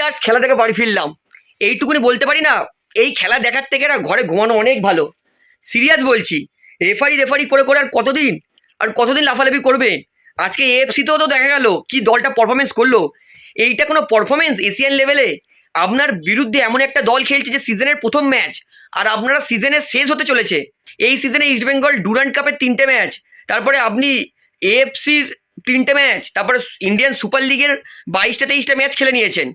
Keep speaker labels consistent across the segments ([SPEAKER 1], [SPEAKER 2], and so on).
[SPEAKER 1] Just খেলা থেকে বাড়ি ফিরলাম। এইটুকুনি বলতে পারি না, এই খেলা দেখার থেকে না ঘরে ঘুমানো অনেক ভালো। সিরিয়াস বলছি রেফারি রেফারি করে করে আর কতদিন? আর কতদিন লাফালাফি করবে? আজকে এএফসিতেও তো দেখা গেল, কি দলটা পারফরমেন্স করল? এইটা কোনো পারফরমেন্স এশিয়ান লেভেলে আপনার বিরুদ্ধে এমন একটা দল খেলছে যে সিজনের প্রথম ম্যাচ আর আপনারা সিজনের শেষ হতে চলেছে। এই সিজনে ইস্টবেঙ্গল ডুরান্ট কাপের তিনটে ম্যাচ তারপরে আপনি এএফসির তিনটে ম্যাচ, তারপরে ইন্ডিয়ান সুপার লিগের বাইশটা, তেইশটা ম্যাচ খেলে নিয়েছেন।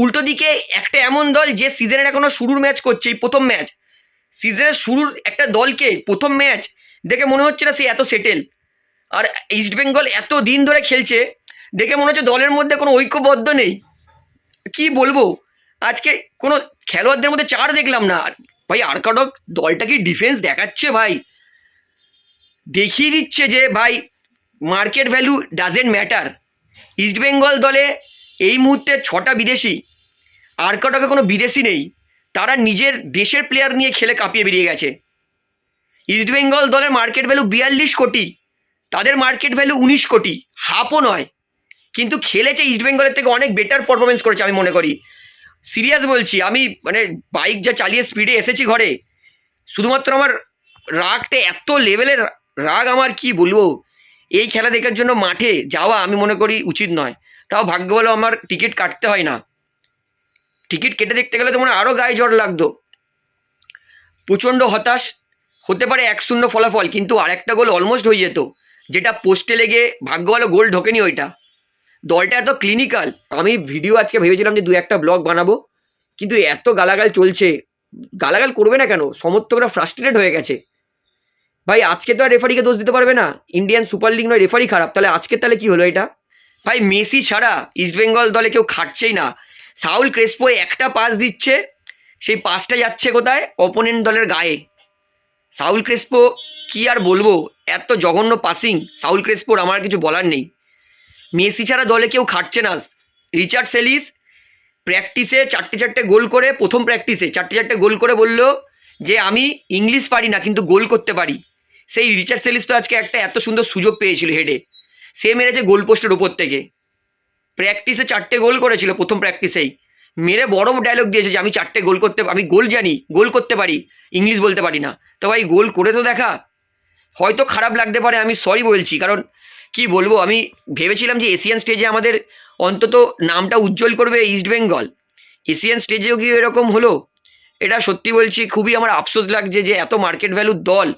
[SPEAKER 1] উল্টো দিকে একটা এমন দল যে সিজনের এখনও শুরুর ম্যাচ করছে, এই প্রথম ম্যাচ। সিজনের শুরুর একটা দলকে প্রথম ম্যাচ দেখে মনে হচ্ছে না সে এত সেটেল আর ইস্টবেঙ্গল এত দিন ধরে খেলছে, দেখে মনে হচ্ছে দলের মধ্যে কোনো ঐক্যবদ্ধ নেই। কি বলব? আজকে কোনো খেলোয়াড়দের মধ্যে চার দেখলাম না। আর ভাই আরকাডক দলটা কি ডিফেন্স দেখাচ্ছে ভাই? দেখিয়ে দিচ্ছে যে ভাই market value doesn't matter. East Bengal দলে এই মুহূর্তে ছটা বিদেশি আরকাডকে কোনো বিদেশি নেই। তারা নিজের দেশের প্লেয়ার নিয়ে খেলে কাঁপিয়ে বেরিয়ে গেছে। ইস্টবেঙ্গল দলের মার্কেট ভ্যালু বিয়াল্লিশ কোটি, তাদের মার্কেট ভ্যালু উনিশ কোটি, হাফও নয়। কিন্তু খেলেছে ইস্টবেঙ্গলের থেকে অনেক বেটার পারফরমেন্স করেছে আমি মনে করি। সিরিয়াস বলছি, আমি মানে বাইক যা চালিয়ে স্পিডে এসেছি ঘরে, শুধুমাত্র আমার রাগটা এত লেভেলের রাগ আমার কি বলব? এই খেলা দেখার জন্য মাঠে যাওয়া আমি মনে করি উচিত নয়। তাও ভাগ্য ভালো আমার টিকিট কাটতে হয় না। টিকিট কেটে দেখতে গেলে তো মনে আরও গায়ে জ্বর লাগতো। প্রচণ্ড হতাশ। হতে পারে এক শূন্য ফলাফল, কিন্তু আরেকটা গোল অলমোস্ট হয়ে যেত, যেটা পোস্টে লেগে ভাগ্য ভালো গোল ঢোকেনি ওইটা। দলটা এত ক্লিনিক্যাল আমি ভিডিও আজকে ভেবেছিলাম যে দু একটা ব্লগ বানাবো, কিন্তু এত গালাগাল চলছে। গালাগাল করবে না কেন? সমর্থকরা ফ্রাস্ট্রেটেড হয়ে গেছে। ভাই, আজকে তো আর রেফারিকে দোষ দিতে পারবে না। ইন্ডিয়ান সুপার লিগ নয়, রেফারি খারাপ। তাহলে আজকে, তাহলে কি হলো এটা? ভাই, মেসি ছাড়া ইস্টবেঙ্গল দলে কেউ খাটছেই না। সাউল ক্রেসপো একটা পাস দিচ্ছে, সেই পাসটা যাচ্ছে কোথায়? অপোনেন্ট দলের গায়ে। সাউল ক্রেসপো কি আর বলব? এত জঘন্য পাসিং সাউল ক্রেসপোর আমার কিছু বলার নেই। মেসি ছাড়া দলে কেউ খাটছে না। রিচার্ড সেলিস প্র্যাকটিসে চারটে চারটে গোল করে, প্রথম প্র্যাকটিসে চারটে চারটে গোল করে বলল যে, আমি ইংলিশ পারি না, কিন্তু গোল করতে পারি। সেই রিচার্ড সেলিস তো আজকে একটা এত সুন্দর সুযোগ পেয়েছিল হেডে সে মেরেছে গোল পোস্টের থেকে। প্র্যাকটিসে চারটে গোল করেছিল প্রথম প্র্যাকটিসেই মেরে বড় ডায়লগ দিয়েছে যে আমি চারটে গোল করতে, আমি গোল জানি গোল করতে পারি, ইংলিশ বলতে পারি না। তো ভাই গোল করে তো দেখা। হয়তো খারাপ লাগতে পারে, আমি সরি বলছি, কারণ কি বলব, আমি ভেবেছিলাম যে এশিয়ান স্টেজে আমাদের অন্তত নামটা উজ্জ্বল করবে ইস্টবেঙ্গল এশিয়ান স্টেজেও কি এরকম হলো? এটা সত্যি বলছি, খুবই আমার আফসোস লাগছে যে এত মার্কেট ভ্যালুর দল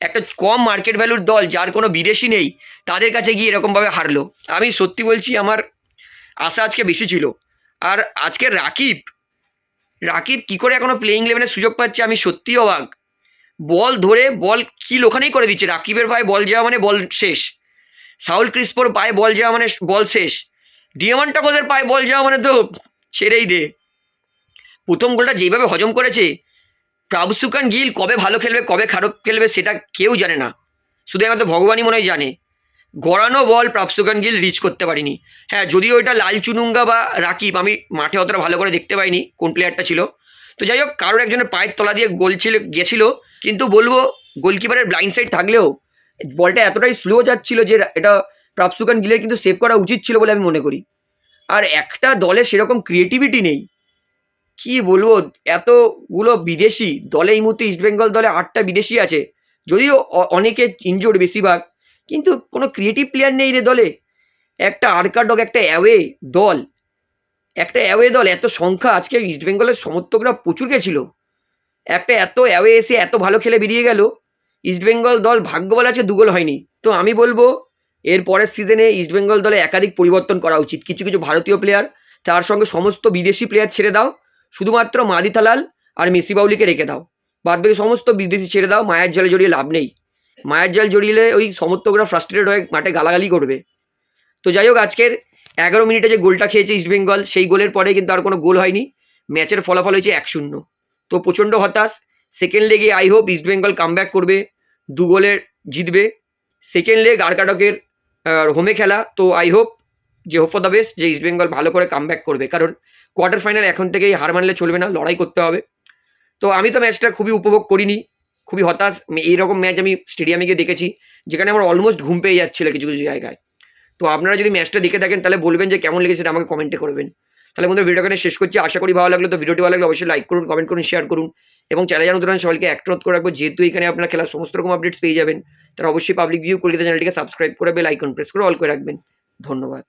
[SPEAKER 1] একটা কম মার্কেট ভ্যালুর দল যার কোনো বিদেশি নেই, তাদের কাছে গিয়ে এরকমভাবে হারলো। আমি সত্যি বলছি, আমার আশা আজকে বেশি ছিল। আর আজকে রাকিব রাকিব কি করে এখনও প্লেইং ইলেভেনের সুযোগ পাচ্ছে আমি সত্যিই অবাক। বল ধরে, বল কিল ওখানেই করে দিচ্ছে। রাকিবের পায়ে বল যাওয়া মানে বল শেষ। সাউল ক্রিস্পোর পায়ে বল যাওয়া মানে বল শেষ। ডিয়ামান টকোদের পায়ে বল যাওয়া মানে তো ছেড়েই দে। প্রথম গোলটা যেভাবে হজম করেছে প্রাবসুকান গিল কবে ভালো খেলবে, কবে খারাপ খেলবে সেটা কেউ জানে না। শুধু আমাদের ভগবানই মনে জানে। গড়ানো বল প্রাপসুকান গিল রিচ করতে পারিনি। হ্যাঁ যদিও এটা লাল চুনুঙ্গা বা রাকিব, আমি মাঠে অতটা ভালো করে দেখতে পাইনি কোন প্লেয়ারটা ছিল। তো যাই হোক, কারোর একজনের পায়ের তলা দিয়ে গোল ছিল, গেছিল। কিন্তু বলব, গোলকিপারের ব্লাইন্ড সাইড থাকলেও বলটা এতটাই স্লো যাচ্ছিল যে এটা প্রাপসুকান গিলের কিন্তু সেভ করা উচিত ছিল বলে আমি মনে করি। আর একটা দলে সেরকম ক্রিয়েটিভিটি নেই। কি বলব? এতগুলো বিদেশি দলে এই মুহূর্তে ইস্টবেঙ্গল দলে আটটা বিদেশি আছে। যদিও অনেকে ইনজোর্ড বেশিরভাগ, কিন্তু কোনো ক্রিয়েটিভ প্লেয়ার নেই রে দলে। একটা আরকাডক একটা অ্যাওয়ে দল। একটা অ্যাওয়ে দল, এত সংখ্যা আজকে ইস্টবেঙ্গলের সমর্থকরা প্রচুর গেছিল। একটা এত অ্যাওয়ে এসে এত ভালো খেলে বেরিয়ে গেল। ইস্টবেঙ্গল দল ভাগ্য বলা আছে দুগোল হয়নি। তো আমি বলব, এর পরের সিজনে ইস্টবেঙ্গল দলে একাধিক পরিবর্তন করা উচিত। কিছু কিছু ভারতীয় প্লেয়ার তার সঙ্গে সমস্ত বিদেশি প্লেয়ার ছেড়ে দাও। শুধুমাত্র মাদিথালাল আর মেসি বাউলিকে রেখে দাও। বাদ বাকি সমস্ত বিদেশি ছেড়ে দাও, মায়ের জলে জড়িয়ে লাভ নেই। মায়ের জল জড়িয়ে ওই সমর্থকরা ফ্রাস্ট্রেটেড হয়ে মাঠে গালাগালি করবে। তো যাই হোক, আজকের এগারো মিনিটে যে গোলটা খেয়েছে ইস্টবেঙ্গল সেই গোলের পরে কিন্তু আর কোনো গোল হয়নি। ম্যাচের ফলাফল হয়েছে এক শূন্য। তো প্রচণ্ড হতাশ। সেকেন্ড লেগে আই হোপ ইস্টবেঙ্গল কামব্যাক করবে, দু গোলে জিতবে। সেকেন্ড লেগ আরকাটকের হোমে খেলা। তো আই হোপ যে হোপ ফর দ্য বেস্ট যে ইস্টবেঙ্গল ভালো করে কামব্যাক করবে। কারণ কোয়ার্টার ফাইনাল এখন থেকেই হার মানলে চলবে না, লড়াই করতে হবে। তো আমি তো ম্যাচটা খুবই উপভোগ করিনি, খুবই হতাশ। এইরকম ম্যাচ আমি স্টেডিয়ামে গিয়ে দেখেছি, যেখানে আমার অলমোস্ট ঘুম পেয়ে যাচ্ছিল কিছু কিছু জায়গায়। তো আপনারা যদি ম্যাচটা দেখে থাকেন, তাহলে বলবেন যে কেমন লেগেছে সেটা আমাকে কমেন্টে করবেন। তাহলে বন্ধুরা ভিডিওটা এখানে শেষ করছি। আশা করি ভালো লাগল। তো ভিডিওটি ভালো লাগলে অবশ্যই লাইক করুন কমেন্ট করুন শেয়ার করুন। এবং চ্যানেল জানো ধরেন সবাইকে অ্যাক্টরত করে রাখব। যেহেতু এখানে আপনারা খেলার সমস্ত রকম আপডেটস পেয়ে যাবেন, তারা অবশ্যই পাবলিক ভিউ কলকাতা চ্যানেলটিকে সাবস্ক্রাইব করে বেল আইকন প্রেস করে অল করে রাখবেন। ধন্যবাদ।